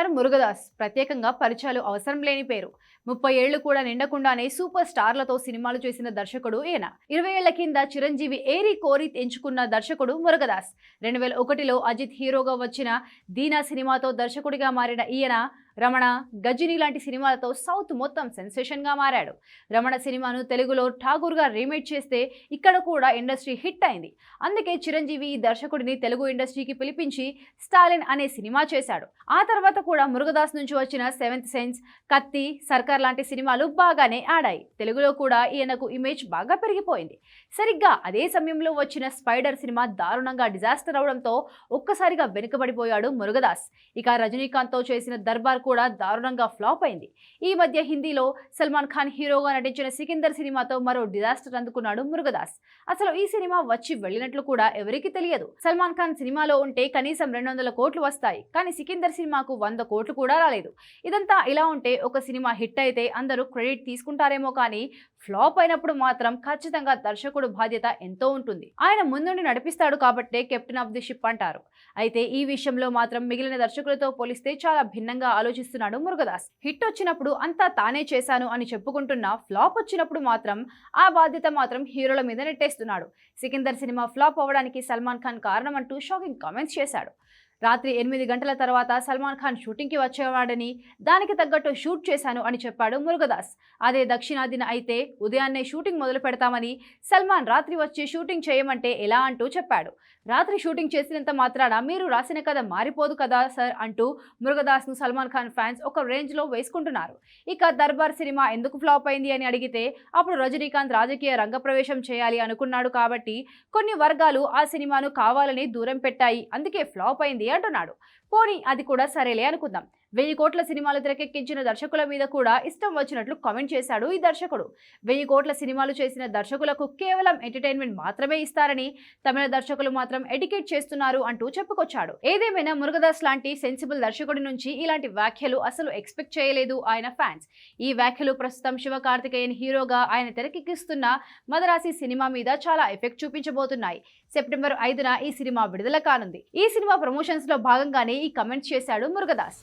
Star Murugadoss. ప్రత్యేకంగా పరిచయాలు అవసరం లేని పేరు. ముప్పై ఏళ్ళు కూడా నిండకుండానే సూపర్ స్టార్లతో సినిమాలు చేసిన దర్శకుడు ఈయన. ఇరవై ఏళ్ళ కింద చిరంజీవి ఏరి కోరి ఎంచుకున్న దర్శకుడు మురుగదాస్. రెండు వేల ఒకటిలో అజిత్ హీరోగా వచ్చిన దీనా సినిమాతో దర్శకుడిగా మారిన ఈయన రమణ గజిని లాంటి సినిమాలతో సౌత్ మొత్తం సెన్సేషన్గా మారాడు. రమణ సినిమాను తెలుగులో ఠాగూర్గా రీమేక్ చేస్తే ఇక్కడ కూడా ఇండస్ట్రీ హిట్ అయింది. అందుకే చిరంజీవి ఈ దర్శకుడిని తెలుగు ఇండస్ట్రీకి పిలిపించి స్టాలిన్ అనే సినిమా చేశాడు. ఆ తర్వాత కూడా మురుగదాస్ నుంచి వచ్చిన సెవెంత్ సెన్స్ కత్తి సర్కార్ లాంటి సినిమాలు బాగానే ఆడాయి. తెలుగులో కూడా ఈయనకు ఇమేజ్ బాగా పెరిగిపోయింది. సరిగ్గా అదే సమయంలో వచ్చిన స్పైడర్ సినిమా దారుణంగా డిజాస్టర్ అవడంతో ఒక్కసారిగా వెనుకబడిపోయాడు మురుగదాస్. ఇక రజనీకాంత్తో చేసిన దర్బార్ కూడా దారుణంగా ఫ్లాప్ అయింది. ఈ మధ్య హిందీలో సల్మాన్ ఖాన్ హీరోగా నటించిన సికిందర్ సినిమాతో మరో డిజాస్టర్ అందుకున్నాడు మురుగదాస్. అసలు ఈ సినిమా వచ్చి వెళ్ళినట్లు కూడా ఎవరికీ తెలియదు. సల్మాన్ ఖాన్ సినిమాలో ఉంటే కనీసం రెండు వందల కోట్లు వస్తాయి. కానీ సికిందర్ సినిమాకు వంద కోట్లు కూడా రాలేదు. ఇదంతా ఇలా ఉంటే ఒక సినిమా హిట్ అయితే అందరూ క్రెడిట్ తీసుకుంటారేమో కానీ ఫ్లాప్ అయినప్పుడు మాత్రం ఖచ్చితంగా దర్శకుడు బాధ్యత ఎంతో ఉంటుంది. ఆయన ముందుండి నడిపిస్తాడు కాబట్టే కెప్టెన్ ఆఫ్ ది షిప్ అంటారు. అయితే ఈ విషయంలో మాత్రం మిగిలిన దర్శకులతో పోలిస్తే చాలా భిన్నంగా ఆలోచిస్తున్నాడు మురుగదాస్. హిట్ వచ్చినప్పుడు అంతా తానే చేశాను అని చెప్పుకుంటున్న ఫ్లాప్ వచ్చినప్పుడు మాత్రం ఆ బాధ్యత మాత్రం హీరోల మీద నెట్టేస్తున్నాడు సికిందర్ సినిమా ఫ్లాప్ అవ్వడానికి సల్మాన్ ఖాన్ కారణం అంటూ షాకింగ్ కామెంట్స్ చేశాడు. రాత్రి ఎనిమిది గంటల తర్వాత సల్మాన్ ఖాన్ షూటింగ్కి వచ్చేవాడని దానికి తగ్గట్టు షూట్ చేశాను అని చెప్పాడు మురుగదాస్. అదే దక్షిణాదిన అయితే ఉదయాన్నే షూటింగ్ మొదలు పెడతామని సల్మాన్ రాత్రి వచ్చి షూటింగ్ చేయమంటే ఎలా అంటూ చెప్పాడు. రాత్రి షూటింగ్ చేసినంత మాత్రాన మీరు రాసిన కథ మారిపోదు కదా సార్ అంటూ మురుగదాస్ను సల్మాన్ ఖాన్ ఫ్యాన్స్ ఒక రేంజ్లో వేసుకుంటున్నారు. ఇక దర్బార్ సినిమా ఎందుకు ఫ్లాప్ అయింది అని అడిగితే అప్పుడు రజనీకాంత్ రాజకీయ రంగప్రవేశం చేయాలి అనుకున్నాడు కాబట్టి కొన్ని వర్గాలు ఆ సినిమాను కావాలని దూరం పెట్టాయి అందుకే ఫ్లాప్ అయింది అంటున్నాడు. పోనీ అది కూడా సరేలే అనుకుందాం. వెయ్యి కోట్ల సినిమాలు తెరకెక్కించిన దర్శకుల మీద కూడా ఇష్టం వచ్చినట్లు కామెంట్ చేశాడు ఈ దర్శకుడు. వెయ్యి కోట్ల సినిమాలు చేసిన దర్శకులకు కేవలం ఎంటర్టైన్మెంట్ మాత్రమే ఇస్తారని తమిళ దర్శకులు మాత్రం ఎడికేట్ చేస్తున్నారు అంటూ చెప్పుకొచ్చాడు. ఏదేమైనా మురుగదాస్ లాంటి సెన్సిబుల్ దర్శకుడి నుంచి ఇలాంటి వ్యాఖ్యలు అసలు ఎక్స్పెక్ట్ చేయలేదు ఆయన ఫ్యాన్స్. ఈ వ్యాఖ్యలు ప్రస్తుతం శివ కార్తికేయన్ హీరోగా ఆయన తెరకెక్కిస్తున్న మదరాసి సినిమా మీద చాలా ఎఫెక్ట్ చూపించబోతున్నాయి. సెప్టెంబర్ ఐదున ఈ సినిమా విడుదల కానుంది. ఈ సినిమా ప్రమోషన్స్లో భాగంగానే ఈ కమెంట్స్ చేశాడు మురుగదాస్.